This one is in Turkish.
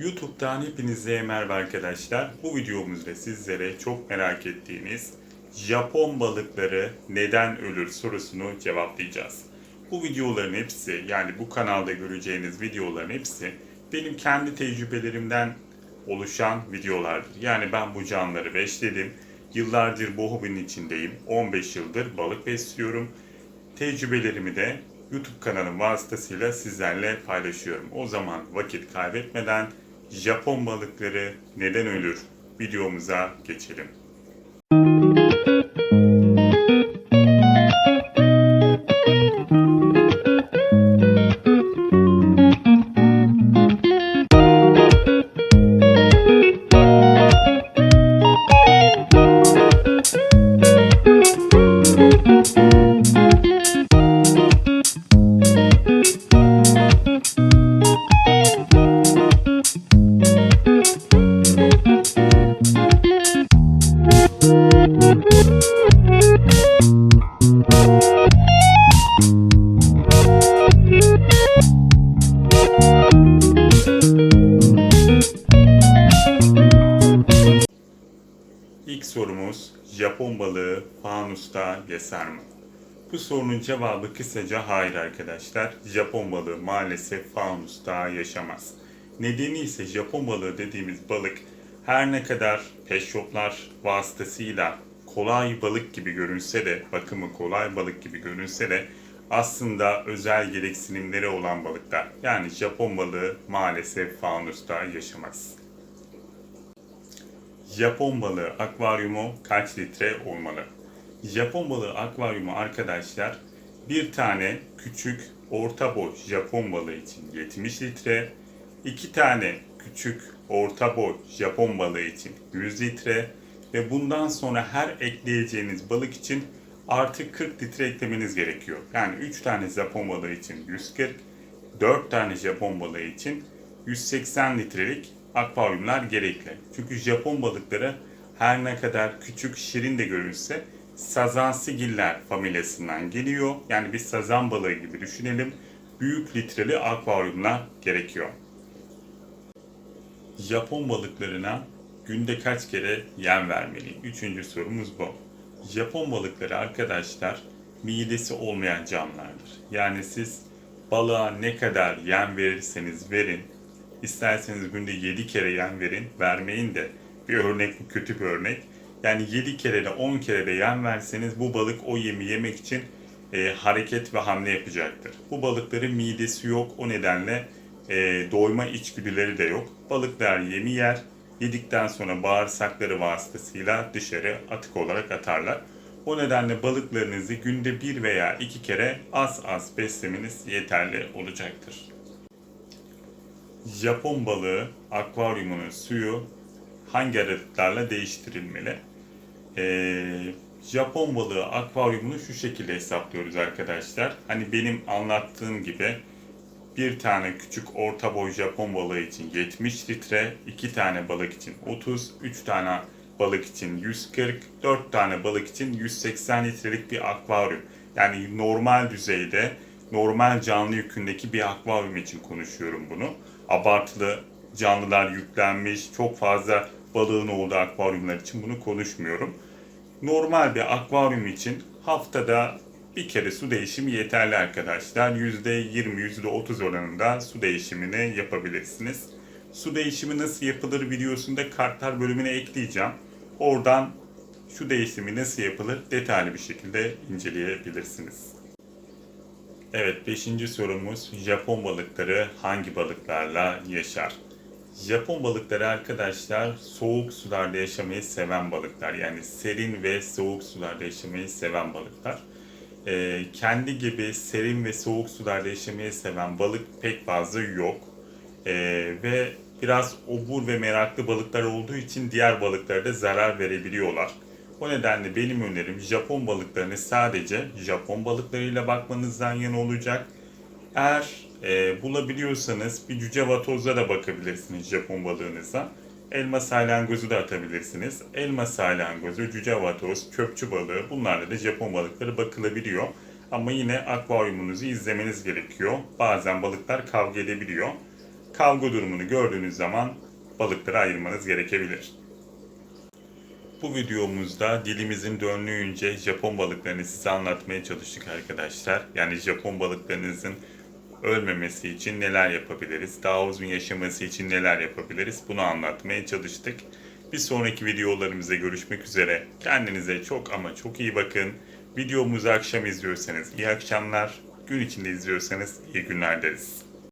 YouTube'dan hepinize merhaba arkadaşlar. Bu videomuzda sizlere çok merak ettiğiniz Japon balıkları neden ölür sorusunu cevaplayacağız. Bu videoların hepsi yani bu kanalda göreceğiniz videoların hepsi benim kendi tecrübelerimden oluşan videolardır. Yani ben bu canlıları besledim. Yıllardır bu hobinin içindeyim. 15 yıldır balık besliyorum. Tecrübelerimi de YouTube kanalım vasıtasıyla sizlerle paylaşıyorum. O zaman vakit kaybetmeden Japon balıkları neden ölür videomuza geçelim. Japon balığı fanusta yaşar mı? Bu sorunun cevabı kısaca hayır arkadaşlar. Japon balığı maalesef fanusta yaşamaz. Nedeni ise Japon balığı dediğimiz balık her ne kadar pet shoplar vasıtasıyla kolay balık gibi görünse de, bakımı kolay balık gibi görünse de aslında özel gereksinimleri olan balıklar. Yani Japon balığı maalesef fanusta yaşamaz. Japon balığı akvaryumu kaç litre olmalı? Japon balığı akvaryumu arkadaşlar bir tane küçük orta boy Japon balığı için 70 litre, iki tane küçük orta boy Japon balığı için 100 litre ve bundan sonra her ekleyeceğiniz balık için artık 40 litre eklemeniz gerekiyor. Yani 3 tane Japon balığı için 140, 4 tane Japon balığı için 180 litrelik akvaryumlar gerekli. Çünkü Japon balıkları her ne kadar küçük şirin de görünse sazansigiller familyasından geliyor. Yani bir sazan balığı gibi düşünelim. Büyük litreli akvaryumlar gerekiyor. Japon balıklarına günde kaç kere yem vermeliyim? Üçüncü sorumuz bu. Japon balıkları arkadaşlar midesi olmayan canlılardır. Yani siz balığa ne kadar yem verirseniz verin, isterseniz günde 7 kere yem verin, vermeyin de bir örnek bu kötü bir örnek. Yani 7 kere de 10 kere de yem verseniz bu balık o yemi yemek için e, hareket ve hamle yapacaktır. Bu balıkların midesi yok o nedenle e, doyma içgüdüleri de yok. Balıklar yemi yer, yedikten sonra bağırsakları vasıtasıyla dışarı atık olarak atarlar. O nedenle balıklarınızı günde bir veya iki kere az az beslemeniz yeterli olacaktır. Japon balığı akvaryumunun suyu hangi aralıklarla değiştirilmeli? Ee, Japon balığı akvaryumunu şu şekilde hesaplıyoruz arkadaşlar. Hani benim anlattığım gibi bir tane küçük orta boy Japon balığı için 70 litre, iki tane balık için 30, üç tane balık için 140, 4 tane balık için 180 litrelik bir akvaryum. Yani normal düzeyde, normal canlı yükündeki bir akvaryum için konuşuyorum bunu. Abartılı canlılar yüklenmiş, çok fazla balığın olduğu akvaryumlar için bunu konuşmuyorum. Normal bir akvaryum için haftada bir kere su değişimi yeterli arkadaşlar. %20, %30 oranında su değişimini yapabilirsiniz. Su değişimi nasıl yapılır videosunda kartlar bölümüne ekleyeceğim. Oradan şu değişimi nasıl yapılır detaylı bir şekilde inceleyebilirsiniz. Evet 5. sorumuz Japon balıkları hangi balıklarla yaşar? Japon balıkları arkadaşlar soğuk sularda yaşamayı seven balıklar. Yani serin ve soğuk sularda yaşamayı seven balıklar. Ee, kendi gibi serin ve soğuk sularda yaşamayı seven balık pek fazla yok. Ee, ve biraz obur ve meraklı balıklar olduğu için diğer balıklara da zarar verebiliyorlar. O nedenle benim önerim Japon balıklarını sadece Japon balıklarıyla bakmanızdan yana olacak. Eğer e, bulabiliyorsanız bir cüce vatozla da bakabilirsiniz Japon balığınıza. Elma salyangozu da atabilirsiniz. Elma salyangozu, cüce vatoz, çöpçü balığı bunlarla da Japon balıkları bakılabiliyor. Ama yine akvaryumunuzu izlemeniz gerekiyor. Bazen balıklar kavga edebiliyor. kavga durumunu gördüğünüz zaman balıkları ayırmanız gerekebilir. Bu videomuzda dilimizin döndüğünce Japon balıklarını size anlatmaya çalıştık arkadaşlar. Yani Japon balıklarınızın ölmemesi için neler yapabiliriz? Daha uzun yaşaması için neler yapabiliriz? Bunu anlatmaya çalıştık. Bir sonraki videolarımızda görüşmek üzere. Kendinize çok ama çok iyi bakın. Videomuzu akşam izliyorsanız iyi akşamlar, gün içinde izliyorsanız iyi günler deriz.